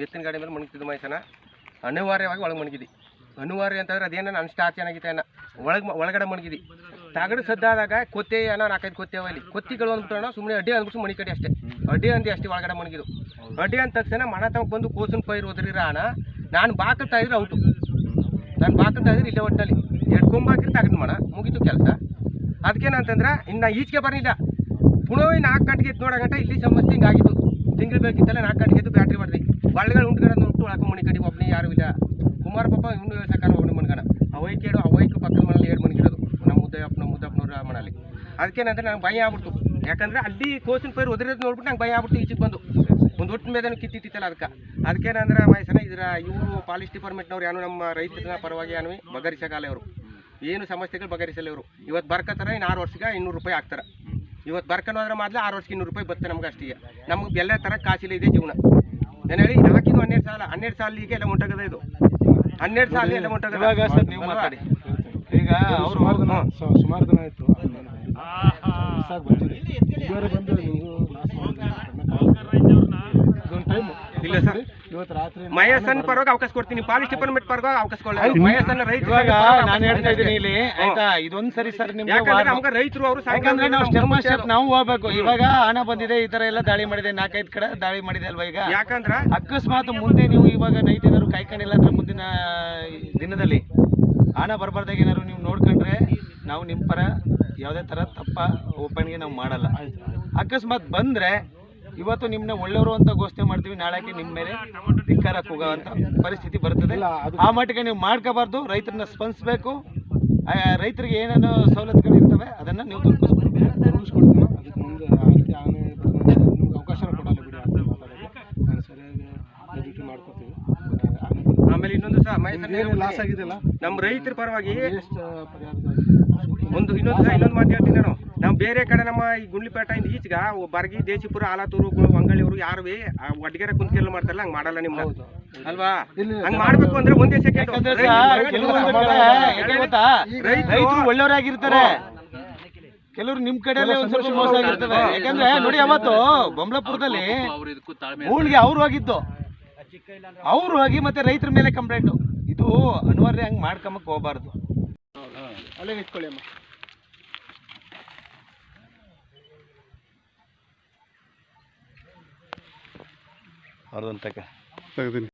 ಎತ್ತಿನ ಗಾಡಿ ಮೇಲೆ ಮಣಗ್ತಿದ್ದು ಮೈಸನ. ಅನಿವಾರ್ಯವಾಗಿ ಒಳಗೆ ಮಣಗಿದಿ. ಅನಿವಾರ್ಯ ಅಂತಂದ್ರೆ ಅದೇನೋ ಸ್ಟಾರ್ ಚೆನ್ನಾಗಿತ್ತು ಅಣ್ಣ ಒಳಗೆ ಒಳಗಡೆ ಮಣಗಿದಿ. ತಗಡು ಸದ್ದಾದಾಗ ಕೊತ್ತೆ ಏನೋ ನಾಲ್ಕೈದು ಕೊತ್ತೆ ಅಲ್ಲಿ. ಕೊತ್ತಿಗಳು ಅಂದ್ಬಿಟ್ಟು ಸುಮ್ಮನೆ ಅಡ್ಡಿ ಅಂದ್ಬಿಟ್ಟು ಮಣಿ ಕಡೆ ಅಷ್ಟೇ. ಅಡ್ಡಿ ಅಂದಿ ಅಷ್ಟೇ ಒಳಗಡೆ ಮಣಗಿದು. ಅಡ್ಡಿ ಅಂದ ತಕ್ಷಣ ಮನ ತಮಗೆ ಬಂದು ಕೋಸಿನ ಪೈರು ಒದರಿರ ಅಣ್ಣ, ನಾನು ಬಾಕಲ್ತಾ ಇದ್ರೆ ಔಟು. ನಾನು ಬಾಕಲ್ತಾ ಇದ್ರೆ ಇಲ್ಲೇ ಒಟ್ಟಲ್ಲಿ. ಎರಡು ಕೊಂಬಾಕಿ ತಗದು ಮಣ. ಮುಗೀತು ಕೆಲಸ. ಅದಕ್ಕೇನಂತಂದ್ರೆ ಇನ್ನು ಈಚೆಗೆ ಬರಲಿಲ್ಲ. ಪುನಃ ನಾಲ್ಕು ಗಂಟೆಗೆ ಎದ್ದು ನೋಡೋ ಗಂಟೆ ಇಲ್ಲಿ ಸಮಸ್ಯೆ ಹಿಂಗಾಗಿತ್ತು. ತಿಂಗಳು ಬೇಕಿತ್ತಲ್ಲ ನಾಲ್ಕು ಗಂಟೆಗೆ ಎದ್ದು ಬ್ಯಾಟ್ರಿ ಮಾಡಿದ್ವಿ ಬಳ್ಳಿಗಳು ಉಂಟ್ಕೊಂಡು ಉಂಟು ಹಾಕೋ ಮಣಿ ಕಡೆ ಒಬ್ಬನೇ ಯಾರು ಇಲ್ಲ. ಕುಮಾರ ಪಾಪ ಇನ್ನೂ ವ್ಯವಸಾಯಕಾರ ಒಬ್ಬನೇ ಅವೈ ಕೇಳು ಅವೈಕು ಪಕ್ಕದ ಮನೇಲಿ ಎರಡು ಮಣಿಗಿರೋದು ನಮ್ಮ ಮುದ್ದಯ್ಯಪ್ಪನ ಮುದ್ದಪ್ಪನವ್ರ ಮನೇಲಿ ಅದಕ್ಕೇನಂದ್ರೆ ನಂಗೆ ಭಯ ಆಗ್ಬಿಡ್ತು. ಯಾಕಂದ್ರೆ ಅಲ್ಲಿ ಕೋಸಿನ ಪೈರು ಒದರಿರೋದು ನೋಡ್ಬಿಟ್ಟು ನಂಗೆ ಭಯ ಆಗ್ಬಿಟ್ಟು ಈಚೆಗೆ ಬಂದು. ಒಂದು ಒಟ್ಟು ಮೇಲೆ ಕಿತ್ತಿತ್ತಿತ್ತಲ್ಲ ಅದಕ್ಕೆ. ಅದಕ್ಕೇನಂದ್ರೆ ವಯಸ್ಸನ ಇದ್ರ, ಇವರು ಪಾಲಿಸ್ ಡಿಪಾರ್ಟ್ಮೆಂಟ್ನವ್ರು ಏನು ನಮ್ಮ ರೈತರ ಪರವಾಗಿ ಏನು ಬಗರಿಸಕಾಲೆ ಅವರು ಏನು ಸಮಸ್ಯೆಗಳು ಬಗೆಹರಿಸಲ್ಲ ಇವರು. ಇವತ್ತು ಬರ್ಕೋತಾರೆ ಇನ್ನು ಆರು ವರ್ಷಕ್ಕೆ ಇನ್ನೂರು ರೂಪಾಯಿ ಹಾಕ್ತಾರೆ. ಇವತ್ತು ಬರ್ಕೊಂಡು ಹೋದ್ರೆ ಮೊದಲು ಆರು ವರ್ಷಕ್ಕೆ ಇನ್ನೂರು ರೂಪಾಯಿ ಬತ್ತೆ ನಮ್ಗೆ ಅಷ್ಟೇ ನಮ್ಗೆ ಬೆಲ್ಲ ಥರ ಕಾಸಿಲ್ಲ ಇದೆ ಜೀವನ. ನಾನು ಹೇಳಿ ಹಾಕಿದ್ದು ಹನ್ನೆರಡು ಸಾಲ? ಹನ್ನೆರಡು ಸಾಲಿಗೆ ಎಲ್ಲ ಮುಂಟಾಗದ ಇದು? ಹನ್ನೆರಡು ಸಾಲ ಎಲ್ಲ ಮುಂಟಾಗದ? ನೀವು ಮಾತಾಡಿ. ಈಗ ಅವರು ಸುಮಾರು ದಿನ ಸುಮಾರು ದಿನ ಆಯ್ತು ಬಂದು ನೀವು ಲಾಸ್ ಇದೊಂದು ಟೈಮ್ ಇಲ್ಲ ರಾತ್ರಿ ಪರವಾಗಿ ಅವಕಾಶ ಕೊಡ್ತೀನಿ. ಪಾಲಿಸ್ ಡಿಪಾರ್ಟ್ಮೆಂಟ್ ಪರವಾಗಿ ಅವಕಾಶ ಕೊಡಲ್ಲ ಮಯಸನ್ ರೈತ ಇವಾಗ ನಾನು ಹೇಳ್ತಾ ಇದ್ದೀನಿ ಇಲ್ಲಿ ಆಯ್ತಾ? ಇದೊಂದ್ ಸರಿ ಸರ್ ನಿಮ್ಗೆ ಯಾಕಂದ್ರೆ ನಮ್ಗೆ ರೈತರು ಅವರು ಯಾಕಂದ್ರೆ ನಾವು ಸ್ಟೆಪ್ ಸ್ಟೆಪ್ ನಾವು ಹೋಗ್ಬೇಕು. ಇವಾಗ ಹಣ ಬಂದಿದೆ ಈ ತರ ಎಲ್ಲ ದಾಳಿ ಮಾಡಿದೆ ನಾಲ್ಕೈದು ಕಡೆ ದಾಳಿ ಮಾಡಿದೆ ಅಲ್ವಾ ಈಗ? ಯಾಕಂದ್ರೆ? ಅಕಸ್ಮಾತ್ ಮುಂದೆ ನೀವು ಇವಾಗ ನೈಟ್ ಏನಾದ್ರು ಕಾಯ್ಕೊಂಡಿಲ್ಲ ಅಂದ್ರೆ ಮುಂದಿನ ದಿನದಲ್ಲಿ ಹಣ ಬರಬಾರ್ದಾಗ ಏನಾದ್ರು ನೀವು ನೋಡ್ಕೊಂಡ್ರೆ ನಾವು ನಿಮ್ಮ ಪರ ಯಾವುದೇ ಥರ ತಪ್ಪ ಓಪನ್ಗೆ ನಾವು ಮಾಡಲ್ಲ. ಅಕಸ್ಮಾತ್ ಬಂದ್ರೆ ಇವತ್ತು ನಿಮ್ಮನ್ನ ಒಳ್ಳೆಯವರು ಅಂತ ಘೋಷಣೆ ಮಾಡ್ತೀವಿ ನಾಳೆಗೆ ನಿಮ್ಮ ಮೇಲೆ ಧಿಕ್ಕಾರಕ್ಕೆ ಹೋಗೋ ಪರಿಸ್ಥಿತಿ ಬರ್ತದೆ. ಅದು- ಆ ಮಟ್ಟಿಗೆ ನೀವು ಮಾಡ್ಕೋಬಾರ್ದು ರೈತರನ್ನ ಸ್ಪಂದಿಸ್ಬೇಕು. ರೈತರಿಗೆ ಏನೇನು ಸವಲತ್ತುಗಳು ಇರ್ತವೆ ಅದನ್ನ ನೀವು ಆಮೇಲೆ ಇನ್ನೊಂದು ಸಹ ಲಾಸ್ ಆಗಿದೆಯಲ್ಲ? ನಮ್ಮ ರೈತರ ಪರವಾಗಿ ಎಷ್ಟು ಪರಿಹಾರ ಒಂದು ಇನ್ನೊಂದು ಸಹ ಇನ್ನೊಂದು ಮಾತು ಹೇಳ್ತೀನಿ ನಾನು. ನಾವು ಬೇರೆ ಕಡೆ ನಮ್ಮ ಈ ಗುಂಡ್ಲಿಪೇಟ ಇಂದ ಈಚೆಗ ಬರ್ಗಿ ದೇಶಿಪುರ ಆಲಾತೂರು ಹೊಂಗಳಿಯವರು ಯಾರು ಒಡ್ಗೆರೆ ಕುಂತ್ಕೆಲ್ಲ ಮಾಡ್ತಾರಲ್ಲ ಹಂಗ ಮಾಡಲ್ಲ ನಿಮ್ಮ ಅಲ್ವಾ? ಹಂಗ ಮಾಡ್ಬೇಕು ಅಂದ್ರೆ ಒಂದೇ ಸೆಕೆಂಡ್ ರೈತರು ಒಳ್ಳೆಯವರಾಗಿರ್ತಾರೆ. ಕೆಲವರು ನಿಮ್ ಕಡೆಯಲ್ಲೇ ಒಂದ್ ಸ್ವಲ್ಪ ಮೋಸ ಆಗಿರ್ತವೆ ಯಾಕಂದ್ರೆ ನೋಡಿ ಅವತ್ತು ಬೊಂಬ್ಲಾಪುರದಲ್ಲಿ ಊಳಿಗೆ ಅವ್ರು ಹೋಗಿದ್ದು. ಅವ್ರು ಹೋಗಿ ಮತ್ತೆ ರೈತರ ಮೇಲೆ ಕಂಪ್ಲೇಂಟ್. ಇದು ಅನಿವಾರ್ಯ ಹಂಗ್ ಮಾಡ್ಕೊಂಬಕ್ ಹೋಗ್ಬಾರ್ದು. ಅಲ್ಲೇ ನಿಂತ್ಕೊಳ್ಳಿ ಅಮ್ಮ. ಅವ್ರದಂತಕ ತೆಗ್ದೀನಿ.